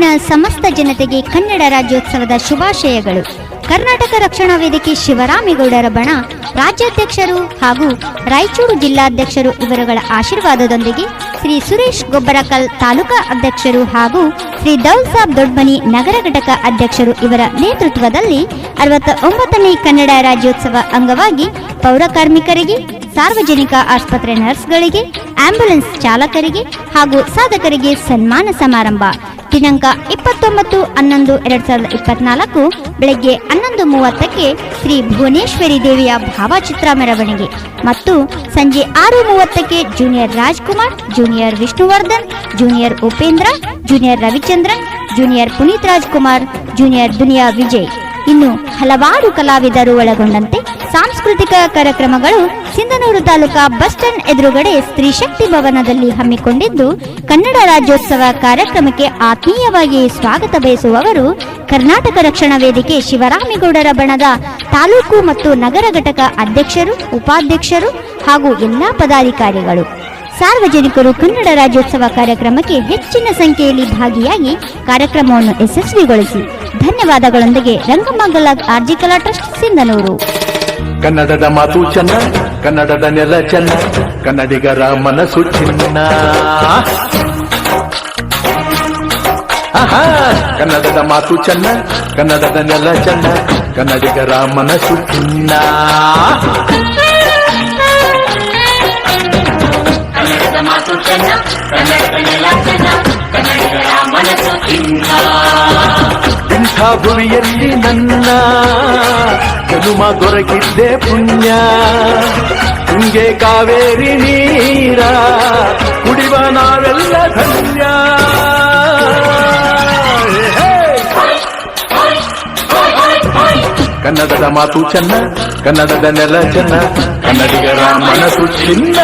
ನಾಡಿನ ಸಮಸ್ತ ಜನತೆಗೆ ಕನ್ನಡ ರಾಜ್ಯೋತ್ಸವದ ಶುಭಾಶಯಗಳು. ಕರ್ನಾಟಕ ರಕ್ಷಣಾ ವೇದಿಕೆ ಶಿವರಾಮೇಗೌಡರ ಬಣ, ರಾಜ್ಯಾಧ್ಯಕ್ಷರು ಹಾಗೂ ರಾಯಚೂರು ಜಿಲ್ಲಾಧ್ಯಕ್ಷರು ಇವರುಗಳ ಆಶೀರ್ವಾದದೊಂದಿಗೆ ಶ್ರೀ ಸುರೇಶ್ ಗೊಬ್ಬರಕಲ್ ತಾಲೂಕಾ ಅಧ್ಯಕ್ಷರು ಹಾಗೂ ಶ್ರೀ ದೌಲ್ ಸಾಬ್ ದೊಡ್ಮನಿ ನಗರ ಘಟಕ ಅಧ್ಯಕ್ಷರು ಇವರ ನೇತೃತ್ವದಲ್ಲಿ ಅರವತ್ತ ಒಂಬತ್ತನೇ ಕನ್ನಡ ರಾಜ್ಯೋತ್ಸವ ಅಂಗವಾಗಿ ಪೌರ ಕಾರ್ಮಿಕರಿಗೆ, ಸಾರ್ವಜನಿಕ ಆಸ್ಪತ್ರೆ ನರ್ಸ್ಗಳಿಗೆ ಆಂಬ್ಯುಲೆನ್ಸ್ ಚಾಲಕರಿಗೆ ಹಾಗೂ ಸಾಧಕರಿಗೆ ಸನ್ಮಾನ ಸಮಾರಂಭ. ದಿನಾಂಕ ಇಪ್ಪತ್ತೊಂಬತ್ತು, ಹನ್ನೊಂದು, ಎರಡ್ ಸಾವಿರದ ಇಪ್ಪತ್ನಾಲ್ಕು, ಬೆಳಗ್ಗೆ ಹನ್ನೊಂದು ಮೂವತ್ತಕ್ಕೆ ಶ್ರೀ ಭುವನೇಶ್ವರಿ ದೇವಿಯ ಭಾವಚಿತ್ರ ಮೆರವಣಿಗೆ ಮತ್ತು ಸಂಜೆ ಆರು ಮೂವತ್ತಕ್ಕೆ junior Rajkumar, junior Vishnuvardhan, junior Upendra, junior Ravichandran, junior Puneeth Rajkumar, junior Duniya Vijay. ಇನ್ನು ಹಲವಾರು ಕಲಾವಿದರು ಒಳಗೊಂಡಂತೆ ಸಾಂಸ್ಕೃತಿಕ ಕಾರ್ಯಕ್ರಮಗಳು ಸಿಂಧನೂರು ತಾಲೂಕಾ ಬಸ್ ಸ್ಟ್ಯಾಂಡ್ ಎದುರುಗಡೆ ಸ್ತ್ರೀ ಶಕ್ತಿ ಭವನದಲ್ಲಿ ಹಮ್ಮಿಕೊಂಡಿದ್ದು, ಕನ್ನಡ ರಾಜ್ಯೋತ್ಸವ ಕಾರ್ಯಕ್ರಮಕ್ಕೆ ಆತ್ಮೀಯವಾಗಿ ಸ್ವಾಗತ ಬಯಸುವವರು ಕರ್ನಾಟಕ ರಕ್ಷಣಾ ವೇದಿಕೆ ಶಿವರಾಮೇಗೌಡರ ಬಣದ ತಾಲೂಕು ಮತ್ತು ನಗರ ಘಟಕ ಅಧ್ಯಕ್ಷರು, ಉಪಾಧ್ಯಕ್ಷರು ಹಾಗೂ ಎಲ್ಲಾ ಪದಾಧಿಕಾರಿಗಳು. ಸಾರ್ವಜನಿಕರು ಕನ್ನಡ ರಾಜ್ಯೋತ್ಸವ ಕಾರ್ಯಕ್ರಮಕ್ಕೆ ಹೆಚ್ಚಿನ ಸಂಖ್ಯೆಯಲ್ಲಿ ಭಾಗಿಯಾಗಿ ಕಾರ್ಯಕ್ರಮವನ್ನು ಯಶಸ್ವಿಗೊಳಿಸಿ. ಧನ್ಯವಾದಗಳೊಂದಿಗೆ ರಂಗಮಂಗಲ ಆರ್ಜಿ ಕಲಾ ಟ್ರಸ್ಟ್ ಸಿಂಧನೂರು. ಕನ್ನಡದ ಮಾತು ಚೆನ್ನ, ಕನ್ನಡದ ನೆಲ ಚೆನ್ನ ಕನ್ನಡಿಗರ ಮನಸ್ಸು ಚಿನ್ನ. ಕನ್ನಡದ ಮಾತು ಚೆನ್ನ, ಕನ್ನಡದ ನೆಲ ಚೆನ್ನ ಕನ್ನಡಿಗರ ಮನಸ್ಸು ಚಿನ್ನ. ಇಂಥ ಭೂಮಿಯಲ್ಲಿ ನನ್ನ ಜನುಮ ದೊರಕಿದ್ದೆ ಪುಣ್ಯ ತುಂಗೆ ಕಾವೇರಿ ನೀರ ಕುಡಿವ ನಾವೆಲ್ಲ ಧನ್ಯ! ಕನ್ನಡದ ಮಾತು ಚೆನ್ನ, ಕನ್ನಡದ ನೆಲ ಚೆನ್ನ, ಕನ್ನಡಿಗರ ಮನಸ್ಸು ಚಿನ್ನ